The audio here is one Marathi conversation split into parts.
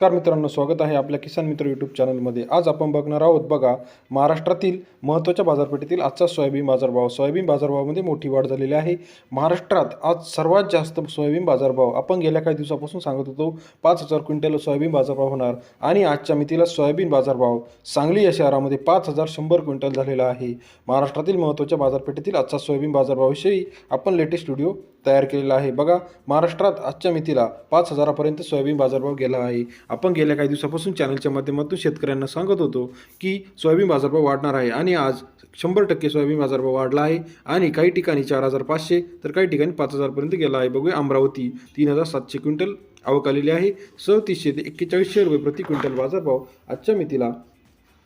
नमस्कार मित्रांनो स्वागत आहे आपल्या किसान मित्र यूट्यूब चॅनलमध्ये आज आपण बघणार आहोत बघा महाराष्ट्रातील महत्त्वाच्या बाजारपेठेतील आजचा सोयाबीन बाजारभाव. सोयाबीन बाजारभावामध्ये मोठी वाढ झालेली आहे. महाराष्ट्रात आज सर्वात जास्त सोयाबीन बाजारभाव. आपण गेल्या काही दिवसापासून सांगत होतो पाच हजार क्विंटल सोयाबीन बाजारभाव होणार आणि आजच्या मितीला सोयाबीन बाजारभाव सांगली या शहरामध्ये पाच हजार शंभर क्विंटल झालेला आहे. महाराष्ट्रातील महत्त्वाच्या बाजारपेठेतील आजचा सोयाबीन बाजारभावाविषयी आपण लेटेस्ट व्हिडिओ तयार केलेला आहे. बघा महाराष्ट्रात आजच्या मितीला पाच हजारापर्यंत सोयाबीन बाजारभाव गेला आहे. आपण गेल्या काही दिवसापासून चॅनलच्या माध्यमातून शेतकऱ्यांना सांगत होतो की सोयाबीन बाजारभाव वाढणार आहे आणि आज शंभर टक्के सोयाबीन बाजारभाव वाढला आहे आणि काही ठिकाणी चार हजार पाचशे तर काही ठिकाणी पाच हजारपर्यंत गेला आहे. बघूया अमरावती तीन हजार सातशे क्विंटल आवक आलेली आहे. सदतीसशे ते एक्केचाळीसशे रुपये प्रति क्विंटल बाजारभाव आजच्या मितीला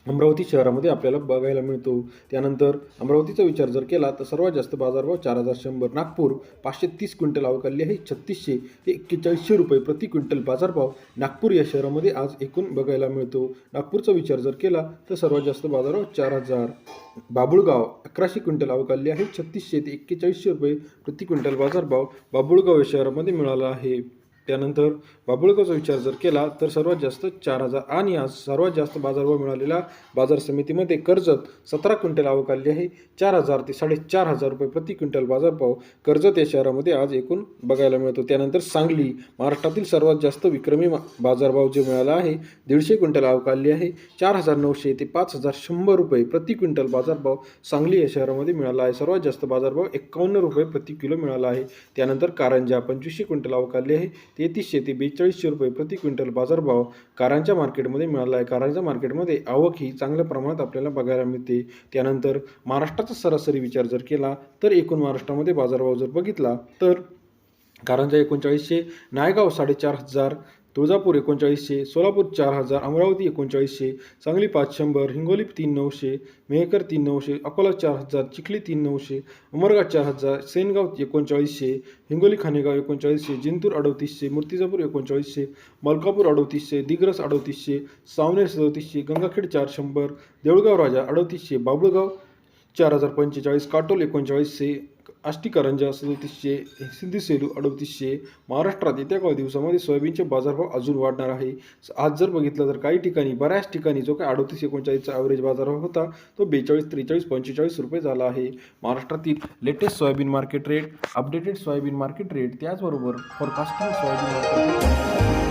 अमरावती शहरामध्ये आपल्याला बघायला मिळतो. त्यानंतर अमरावतीचा विचार जर केला तर सर्वात जास्त बाजारभाव चार हजार शंभर. नागपूर पाचशे तीस क्विंटल आवक आहे. छत्तीसशे ते एक्केचाळीसशे रुपये प्रति क्विंटल बाजारभाव नागपूर या शहरामध्ये आज एकूण बघायला मिळतो. नागपूरचा विचार जर केला तर सर्वात जास्त बाजारभाव चार हजार. बाबुळगाव अकराशे क्विंटल आवक आहे. छत्तीसशे ते एक्केचाळीसशे रुपये प्रति क्विंटल बाजारभाव बाबुळगाव या शहरामध्ये मिळाला आहे. त्यानंतर बाबुळगावचा विचार जर केला तर सर्वात जास्त चार हजार आणि आज सर्वात जास्त बाजारभाव मिळालेला बाजार समितीमध्ये कर्जत सतरा क्विंटल आवक आली आहे. चार हजार ते साडेचार हजार रुपये प्रति क्विंटल बाजारभाव कर्जत या शहरामध्ये आज एकूण बघायला मिळतो. त्यानंतर सांगली महाराष्ट्रातील सर्वात जास्त विक्रमी मा- बाजारभाव जे मिळाला आहे दीडशे क्विंटल आवक आली आहे. चार हजार नऊशे ते पाच हजार शंभर रुपये प्रति क्विंटल बाजारभाव सांगली या शहरामध्ये मिळाला आहे. सर्वात जास्त बाजारभाव एकावन्न रुपये प्रति किलो मिळाला आहे. त्यानंतर कारंजा पंचवीसशे क्विंटल आवक आली आहे. तेहतीसशे ते बेचाळीसशे रुपये प्रति क्विंटल बाजारभाव कारंजा मार्केटमध्ये मिळाला आहे कारंजा मार्केटमध्ये आवक ही चांगल्या प्रमाणात आपल्याला बघायला मिळते. त्यानंतर महाराष्ट्राचा सरासरी विचार जर केला तर एकूण महाराष्ट्रामध्ये बाजारभाव जर बघितला तर कारंजा एकोणचाळीसशे नायगाव साडेचार हजार तुळजापूर एकोणचाळीसशे सोलापूर चार हजार अमरावती एकोणचाळीसशे सांगली पाच शंभर हिंगोली तीन नऊशे मेहकर तीन नऊशे अकोला चार हजार चिखली तीन नऊशे उमरगा चार हजार सेनगाव एकोणचाळीसशे हिंगोली खानेगाव एकोणचाळीसशे जिंतूर अडतीसशे मूर्तिजापूर एकोणचाळीसशे मलकापूर अडतीसशे दिग्रस अडोतीसशे सावनेर सदोतीसशे गंगाखेड चार शंभर देऊळगाव राजा अडतीसशे बाबुळगाव चार हजार पंचेचाळीस काटोल एकोणचाळीसशे आष्टी करंजा सदतीसशे सिंधी सेलू अडतीसशे महाराष्ट्रात येत्या काही दिवसामध्ये सोयाबीनचे बाजारभाव अजून वाढणार आहे. आज जर बघितलं तर काही ठिकाणी बऱ्याच ठिकाणी जो काय अडतीस एकोणचाळीसचा ॲव्हरेज बाजारभाव होता तो बेचाळीस त्रेचाळीस पंचेचाळीस रुपये झाला आहे. महाराष्ट्रातील latest soybean market rate updated soybean market rate त्याचबरोबर फॉरकास्टिंग सोयाबीन मार्केट